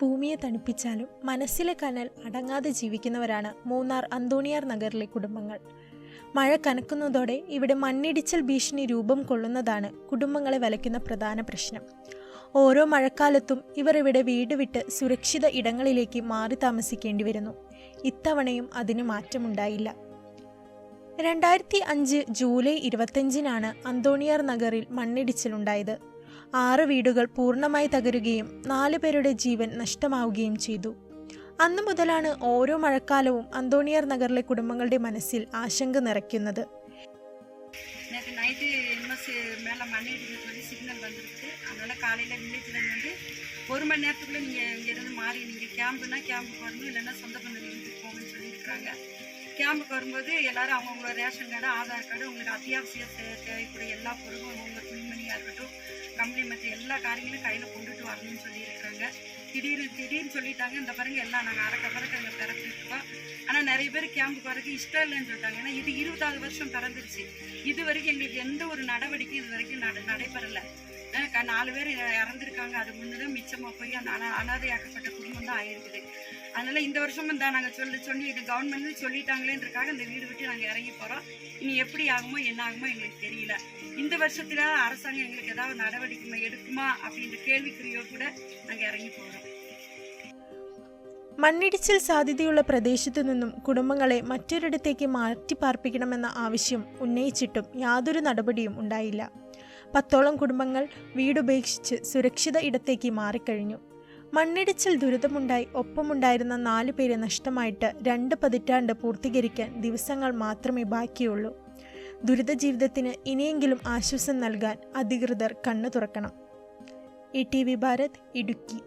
ഭൂമിയെ തണുപ്പിച്ചാലും മനസ്സിലെ കനൽ അടങ്ങാതെ ജീവിക്കുന്നവരാണ് മൂന്നാർ അന്തോണിയാർ നഗറിലെ കുടുംബങ്ങൾ. മഴ കനക്കുന്നതോടെ ഇവിടെ മണ്ണിടിച്ചൽ ഭീഷണി രൂപം കൊള്ളുന്നതാണ് കുടുംബങ്ങളെ വലയ്ക്കുന്ന പ്രധാന പ്രശ്നം. ഓരോ മഴക്കാലത്തും ഇവർ ഇവിടെ വീട് വിട്ട് സുരക്ഷിത ഇടങ്ങളിലേക്ക് മാറി താമസിക്കേണ്ടി വരുന്നു. ഇത്തവണയും അതിന് മാറ്റമുണ്ടായില്ല. രണ്ടായിരത്തി അഞ്ച് ജൂലൈ ഇരുപത്തഞ്ചിനാണ് അന്തോണിയാർ നഗറിൽ മണ്ണിടിച്ചിലുണ്ടായത്. ആറ് വീടുകൾ പൂർണ്ണമായി തകരുകയും നാല് പേരുടെ ജീവൻ നഷ്ടമാവുകയും ചെയ്തു അന്നു മുതലാണ് ഓരോ മഴക്കാലവും അന്തോണിയാർ നഗറിലെ കുടുംബങ്ങളുടെ മനസ്സിൽ ആശങ്ക നിറയ്ക്കുന്നത് நேற்று நைட்டு எம்எஸ் மேலே மண் இடிக்க சொல்லி சிக்னல் வந்துருக்கு அதனால் காலையில் வில்லேஜ்லேருந்து வந்து ஒரு மணி நேரத்துக்குள்ளே நீங்கள் இங்கேருந்து மாறி நீங்கள் கேம்புனா கேம்புக்கு வரணும் இல்லைன்னா சொந்த பந்த வீட்டுக்கு போகணும்னு சொல்லியிருக்காங்க கேம்புக்கு வரும்போது எல்லாரும் அவங்கவுங்களோட ரேஷன் கார்டு ஆதார் கார்டு உங்களுக்கு அத்தியாவசிய தே- தேவைக்கூடிய எல்லா பொருளும் உங்கள் துணிமணியாக இருக்கட்டும் கம்பெனி மற்ற எல்லா காரியங்களும் கையில் கொண்டுட்டு வரணும்னு சொல்லியிருக்காங்க திடீர்னு திடீர்னு சொல்லிட்டாங்க. இந்த பாருங்க எல்லாம் நாங்கள் அறக்க பறக்க அங்கே பிறந்துருக்கோம். ஆனால் நிறைய பேர் கேம்புக்கு வரதுக்கு இஷ்டம் இல்லைன்னு சொல்லிட்டாங்க. ஏன்னா இது இருபதாவது வருஷம் பிறந்துருச்சு. இது வரைக்கும் எங்களுக்கு எந்த ஒரு நடவடிக்கையும் இது வரைக்கும் நட நடைபெறலை. க- நாலு பேர் இறந்துருக்காங்க. அது முன்னதான் மிச்சமாக போய் அந்த அனா அனாதையாக்கப்பட்ட குடும்பம் தான் ஆயிருக்குது. அதனால இந்த வருஷமும் தான் நாங்கள் சொல்லி சொல்லி இது கவர்மெண்ட் சொல்லிட்டாங்களேன்றக்காக இந்த வீடு விட்டு நாங்கள் இறங்கி போகிறோம் இனி எப்படி ஆகுமோ என்ன ஆகுமோ எங்களுக்கு தெரியல இந்த வருஷத்துல அரசாங்கம் எங்களுக்கு ஏதாவது நடவடிக்கை எடுக்குமா அப்படின்ற கேள்விக்குறியோ கூட நாங்கள் இறங்கி போகிறோம் മണ്ണിടിച്ചിൽ സാധ്യതയുള്ള പ്രദേശത്തു നിന്നും കുടുംബങ്ങളെ മറ്റൊരിടത്തേക്ക് മാറ്റി പാർപ്പിക്കണമെന്ന ആവശ്യം ഉന്നയിച്ചിട്ടും യാതൊരു നടപടിയും ഉണ്ടായില്ല പത്തോളം കുടുംബങ്ങൾ വീടുപേക്ഷിച്ച് സുരക്ഷിത ഇടത്തേക്ക് മാറിക്കഴിഞ്ഞു മണ്ണിടിച്ചിൽ ദുരിതമുണ്ടായി. ഒപ്പമുണ്ടായിരുന്ന നാലു പേരെ നഷ്ടമായിട്ട് രണ്ട് പതിറ്റാണ്ട് പൂർത്തീകരിക്കാൻ ദിവസങ്ങൾ മാത്രമേ ബാക്കിയുള്ളൂ. ദുരിത ജീവിതത്തിന് ഇനിയെങ്കിലും ആശ്വാസം നൽകാൻ അധികൃതർ കണ്ണു തുറക്കണം E T V Bharat Idukki.